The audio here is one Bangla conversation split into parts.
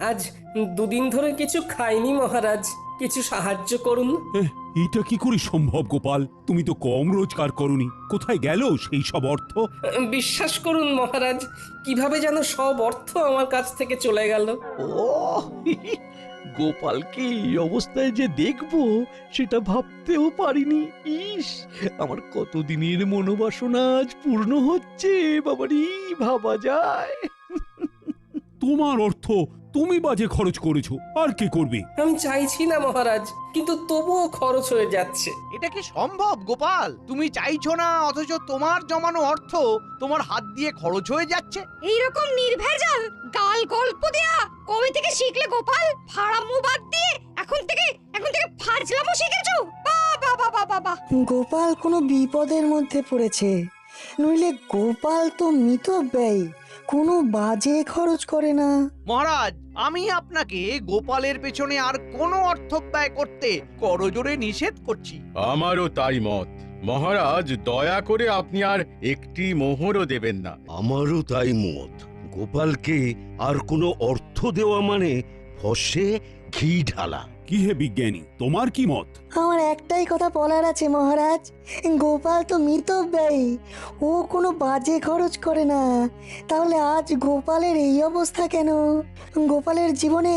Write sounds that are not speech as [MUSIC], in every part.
আজ দুদিন ধরে কিছু খাইনি মহারাজ। কিছু সাহায্য করুন। এটা কি করে সম্ভব গোপাল? তুমি তো কম রোজগার করনি। কোথায় গেল সেই সব অর্থ? বিশ্বাস করুন মহারাজ কীভাবে যেন সব অর্থ আমার কাছ থেকে চলে গেল। ও গোপালকে এই অবস্থায় যে দেখব সেটা ভাবতেও পারিনি। ইস আমার কতদিনের মনোবাসনা আজ পূর্ণ হচ্ছে বাবারি ভাবা যায়। তোমার অর্থ তুমি বাজে খরচ করেছ আর কে করবে? আমি চাইছি না মহারাজ কিন্তু তবুও খরচ হয়ে যাচ্ছে। এটা কি সম্ভব গোপাল? তুমি চাইছো না অথচ তোমার জমানো অর্থ তোমার হাত দিয়ে খরচ হয়ে যাচ্ছে? এইরকম নির্ভেজাল গাল গল্প দেয়া কবে থেকে শিখলে গোপাল? ফাড়ামো বাদ দিয়ে এখন থেকে এখন থেকে ফাজলামো শিখেছো? বাবা বাবা বাবা গোপাল কোনো বিপদের মধ্যে পড়েছে নইলে গোপাল তো মৃত ব্যয়। কোনো বাজে খরচ করে না। মহারাজ আমি আপনাকে গোপালের পেছনে আর কোনো অর্থ ব্যয় করতে করজোরে নিষেধ করছি। আমারও তাই মত। মহারাজ দয়া করে আপনি আর একটি মোহরও দেবেন না। আমারও তাই মত। গোপালকে আর কোনো অর্থ দেওয়া মানে ফসে ঘি ঢালা। কি হে বিজ্ঞানী, তোমার কি মত? আমার একটাই কথা বলার আছে, মহারাজ। গোপাল তো মিতব্যয়ী, ও কোনো বাজে খরচ করে না। তাহলে আজ গোপালের এই অবস্থা কেন? গোপালের জীবনে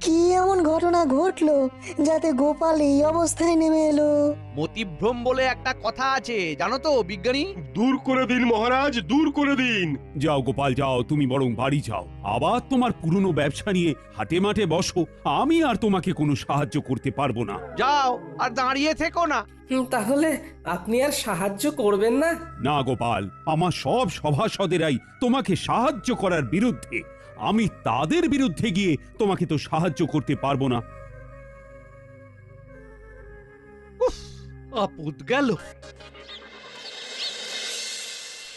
কি এমন ঘটনা ঘটলো, যাতে গোপাল এই অবস্থায় নেমে এলো? মতিভ্রম বলে একটা কথা আছে জানো তো বিজ্ঞানী? দূর করে দিন মহারাজ দূর করে দিন। যাও গোপাল যাও তুমি বরং বাড়ি যাও। আবার তোমার পুরনো ব্যবসা নিয়ে হাটে মাঠে বসো। আমি আর তোমাকে কোনো সাহায্য করতে পারব না। যাও আর দাঁড়িয়ে থেকো না। তাহলে আপনি আর সাহায্য করবেন না? না গোপাল আমার সব সভাসদেরাই তোমাকে সাহায্য করার বিরুদ্ধে। আমি তাদের বিরুদ্ধে গিয়ে তোমাকে তো সাহায্য করতে পারব না। আপদ গেল।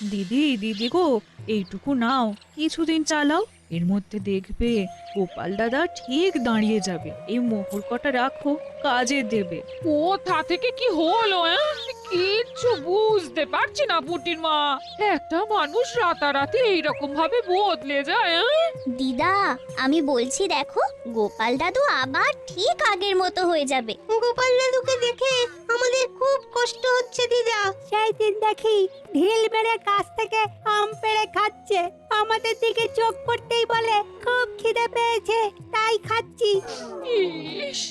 দিদি দিদি গো এইটুকু নাও। কিছুদিন চালাও এর মধ্যে দেখবে গোপাল দাদা ঠিক দাঁড়িয়ে যাবে। এই মোহর কটা রাখো কাজে দেবে। কোথা থেকে কি হলো কিচ্ছু বুঝতে পারছি না পুটির মা। একটা মানুষ রাতারাতি এইরকম ভাবে বদলে যায় দিদা আমি বলছি দেখো গোপাল দাদু আবার ঠিক আগের মতো হয়ে যাবে। গোপাল দাদুকে দেখে আমাদের খুব কষ্ট হচ্ছে দিদা। সেই দিন দেখি ঢিল মেরে গাছ থেকে আম পেড়ে খাচ্ছে। আমাদের দিকে চোখ পড়তেই বলে খুব খিদে পেয়েছে তাই খাচ্ছি। ইস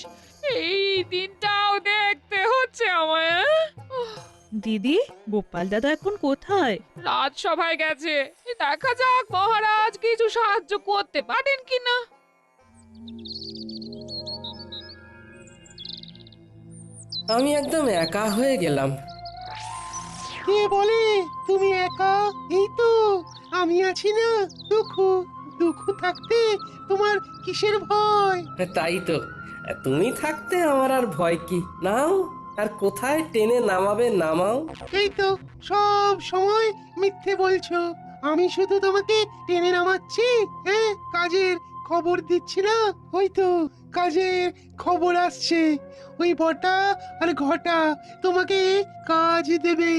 এই দিনটাও দেখতে হচ্ছে আমায় দিদি গোপাল দাদা এখন কোথায়? রাজসভায় গেছে। দেখা যাক মহারাজ কিছু সাহায্য করতে পারেন কিনা। আমি একদম একা হয়ে গেলাম। কে বলে তুমি একা? এই তো আমি আছি না দুঃখ। দুঃখ থাকতে তোমার কিসের ভয়? তাই তো তুমি থাকতে আমার আর ভয় কি? নাও। আর কোথায় টেনে নামাবে নামাও? এই তো সব সময় মিথ্যে বলছো। আমি শুধু তোমাকে টেনে নামাচ্ছি হ্যাঁ? কাজের খবর দিচ্ছি না ওই তো কাজের খবর আসছে। ওই বটা আর ঘটা তোমাকে কাজ দেবে।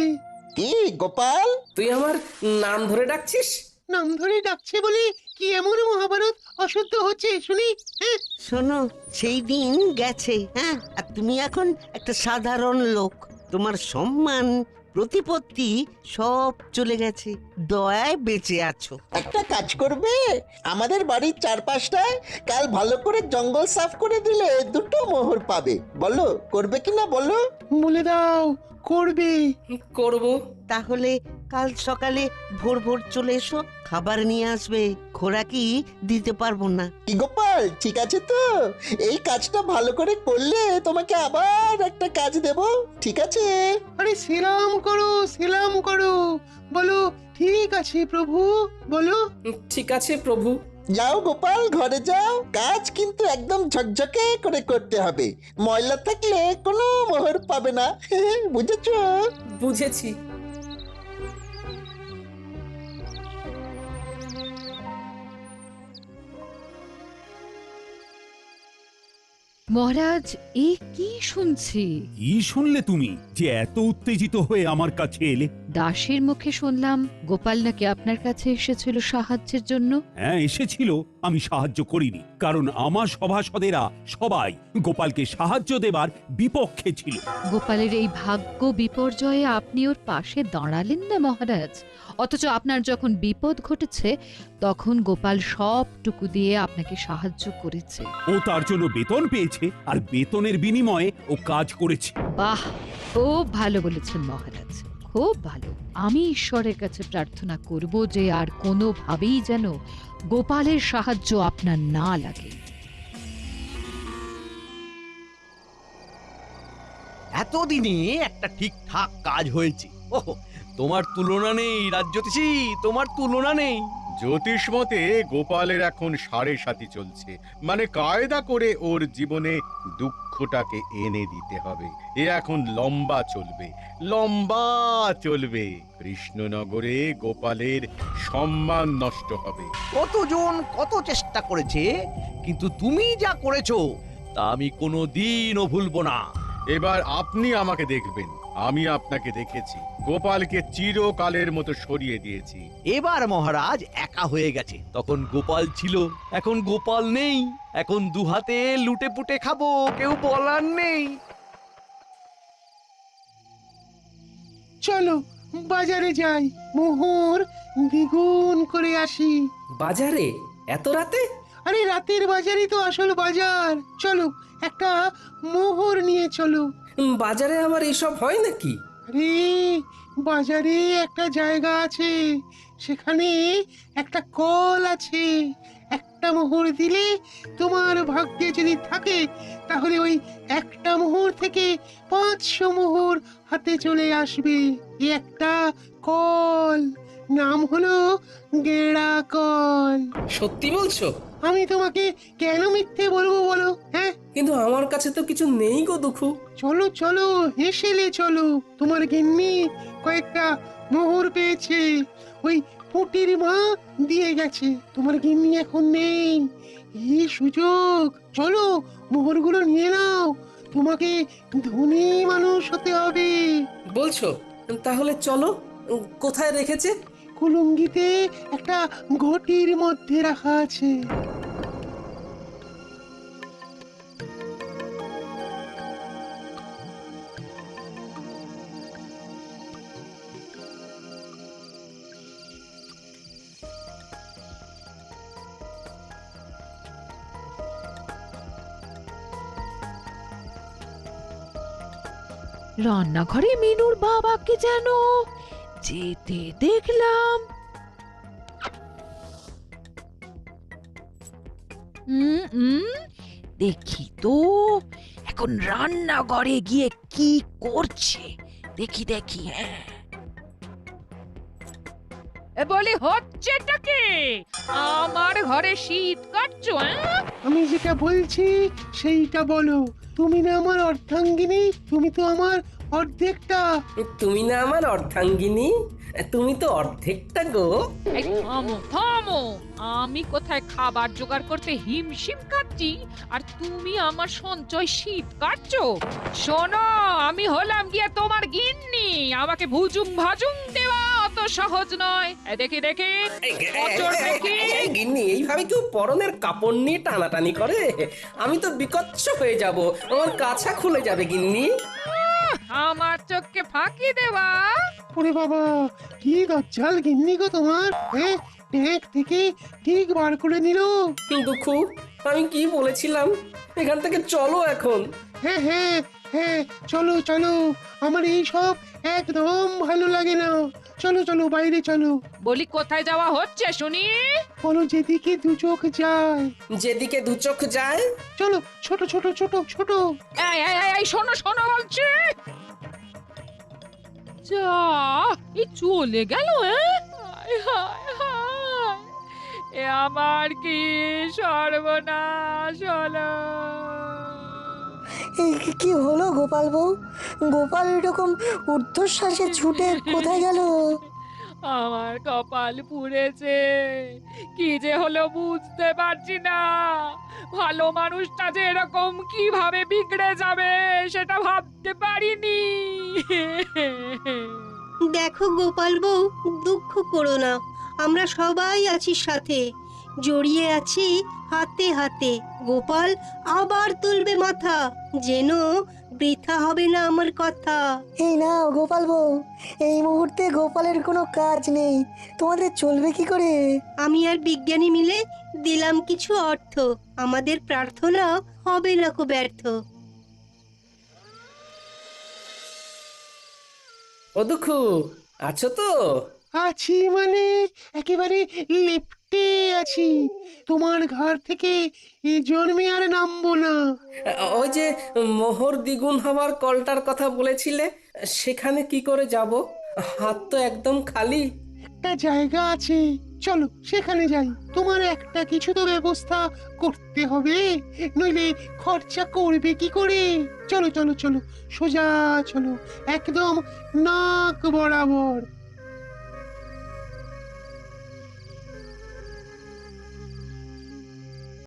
কি গোপাল? তুই আমার নাম ধরে ডাকছিস? নাম ধরে ডাকছে বলে কি এমন মহাভারত অশুদ্ধ হচ্ছে শুনি? হ্যাঁ? শোনো সেই দিন গেছে হ্যাঁ? আর তুমি এখন একটা সাধারণ লোক। তোমার সম্মান প্রতিপত্তি সব চলে গেছে। দয়ায় বেঁচে আছো। একটা কাজ করবে? আমাদের বাড়ির চারপাশটায় কাল ভালো করে জঙ্গল সাফ করে দিলে দুটো মোহর পাবে। বলো করবে কিনা বলো? বলে দাও। করবে? করব। তাহলে কাল সকালে ভোর ভোর চলে এসো খাবার নিয়ে আসবে। খোরাকি দিতে পারব না। কি গোপাল ঠিক আছে তো? এই কাজটা ভালো করে করলে তোমাকে আবার একটা কাজ দেব ঠিক আছে? আরে সেলাম করো সেলাম করো। বলো ঠিক আছে প্রভু বলো। ঠিক আছে প্রভু। যাও গোপাল, ঘরে যাও। কাজ কিন্তু একদম ঝকঝকে করে করতে হবে। ময়লা থাকলে কোনো মোহর পাবে না। [LAUGHS] বুঝেছ? বুঝেছি। মহারাজ এ কি শুনছি? কি শুনলে তুমি? যে এত উত্তেজিত হয়ে আমার কাছে এলে? দাসের মুখে শুনলাম গোপাল নাকি আপনার কাছে এসেছিল সাহায্যের জন্য? হ্যাঁ এসেছিল। আমি সাহায্য করিনি। কারণ আমার সভাসদেরা সবাই গোপালকে সাহায্য দেবার বিপক্ষে ছিল। গোপালের এই ভাগ্য বিপর্যয়ে আপনি ওর পাশে দাঁড়ালেন না মহারাজ। অথচ আপনার যখন বিপদ ঘটেছে তখন গোপাল সবটুকু দিয়ে আপনাকে সাহায্য করেছে। ও তার জন্য বেতন পেয়েছে। আর বেতনের বিনিময়ে ও কাজ করেছে। বাহ খুব ভালো বলেছেন মহারাজ খুব ভালো। আমি ঈশ্বরের কাছে প্রার্থনা করব যে আর কোনোভাবেই যেন গোপালের সাহায্য আপনার না লাগে। এতদিনে একটা ঠিকঠাক কাজ হয়েছে। ওহ তোমার তুলনা নেই রাজ্যতীষী তোমার তুলনা নেই। জ্যোতিষ মতে গোপালের এখন সাড়ে সাথী চলছে। মানে কায়দা করে ওর জীবনে দুঃখটাকে এনে দিতে হবে। এ এখন লম্বা চলবে। লম্বা চলবে। কৃষ্ণনগরে গোপালের সম্মান নষ্ট হবে। কতজন কত চেষ্টা করেছে কিন্তু তুমি যা করেছ তা আমি কোনো দিনও ভুলবো না। এবার আপনি আমাকে দেখবেন। আমি আপনাকে দেখেছি। গোপালকে চিরকালের মতো সরিয়ে দিয়েছি। এবার মহারাজ একা হয়ে গেছে। তখন গোপাল ছিল। এখন গোপাল নেই। এখন দুহাতে লুটে পুটে খাব। কেউ বলার নেই। চলো বাজারে যাই। মোহর দ্বিগুণ করে আসি। বাজারে? এত রাতে? আরে রাতের বাজারই তো আসল বাজার। চলো একটা মোহর নিয়ে চলো। বাজারে আবার এসব হয় নাকি? আরে, বাজারে একটা জায়গা আছে। সেখানে একটা কল আছে। একটা মোহর দিলে তোমার ভাগ্যে যদি থাকে, তাহলে ওই একটা মোহর থেকে পাঁচশো মোহর হাতে চলে আসবে। একটা কল। নাম হলো গেড়া কল সত্যি বলছো? আমি তোমাকে কেন মিথ্যে বলব বলো হ্যাঁ? কিন্তু আমার কাছে তো কিছু নেই গো দুঃখু। চলো চলো হেসেলে চলো। তোমার গিন্নি কয়েকটা মোহর পেয়েছে। ওই পুটির মা দিয়ে গেছে। তোমার গিন্নি এখন নেই। এই সুযোগ। চলো মোহরগুলো নিয়ে নাও। তোমাকে ধনী মানুষ হতে হবে। বলছো? তাহলে চলো কোথায় রেখেছে? কুলুঙ্গিতে একটা ঘটির মধ্যে রাখা আছে। রান্নাঘরে মিনুর বাবাকে যেন যেতে দেখলাম। দেখি তো এখন রান্নাঘরে গিয়ে কি করছে? দেখি দেখি হ্যাঁ। বলি হচ্ছেটা কি? আমার ঘরে শীত কাটছো আমি যেটা বলছি সেইটা বলো। তুমি না আমার অর্ধাঙ্গিনী তুমি তো আমার অর্ধেকটা। তুমি না আমার অর্ধাঙ্গিনী? তুমি তো অর্ধেকটা গো। এই থামো থামো। আমি কোথায় খাবার জোগাড় করতে হিমশিম কাটছি আর তুমি আমার সঞ্চয় শীত কাটছো? শোনো আমি হলাম গিয়ে তোমার গিন্নি। আমাকে ভুজুম ভাজুম দেওয়া অত সহজ নয়। এই দেখি দেখি। অচর দেখি। এই গিন্নি এইভাবে কেউ পরনের কাপড় নিয়ে টানাটানি করে? আমি তো বিকচ্ছ হয়ে যাব। আমার কাছা খুলে যাবে গিন্নি। আমার চোখকে ফাঁকি দেওয়া ওরে বাবা কি দজ্জাল গিন্নি গো তোমার? হ্যাঁ ট্যাঙ্ক থেকে ঠিক বার করে নিল। দুঃখু আমি কি বলেছিলাম? এখান থেকে চলো এখন। হ্যাঁ হ্যাঁ হ্যাঁ চলো চলো। আমার এই সব একদম ভালো লাগে না। চলো চলো বাইরে চলো। বলি কোথায় যাওয়া হচ্ছে শুনি? বলো যেদিকে দু চোখ যায়। যেদিকে দু চোখ যায়? চলো ছোট ছোট ছোট ছোট। এই এই এই, এই শোনো শোনো বলছি। যা এই চলে গেল। এ? আমার কি সর্বনাশ হলো? কি হলো গোপাল বউ? গোপাল এরকম ঊর্ধ্বশ্বাসে ছুটে কোথায় গেল? আমার কপাল পুড়েছে। কি যে হলো বুঝতে পারছি না। ভালো মানুষটা যে এরকম কীভাবে বিগড়ে যাবে সেটা ভাবতে পারিনি। দেখো গোপাল বউ, দুঃখ করো না। আমরা সবাই আছি সাথে। জড়িয়ে আছি হাতে হাতে। গোপাল আবার তুলবে মাথা যেন বৃথা হবে না আমার কথা। এই নাও গোপাল বউ এই মুহূর্তে গোপালের কোনো কাজ নেই। তোমাদের চলবে কি করে? আমি আর বিজ্ঞানী মিলে দিলাম কিছু অর্থ। আমাদের প্রার্থনা হবে না কো ব্যর্থ। ও দুঃখু আছো তো? আছি মানে একেবারে লেপটে আছি। তোমার ঘর থেকে এ জন্মে আর নামবো না। ওই যে মোহর দ্বিগুণ হওয়ার কলটার কথা বলেছিলে সেখানে কি করে যাব? হাত তো একদম খালি। একটা জায়গা আছে। চলো সেখানে যাই। তোমার একটা কিছু তো ব্যবস্থা করতে হবে। নইলে খরচা করবে কি করে? চলো চলো চলো সোজা চলো। একদম নাক বরাবর।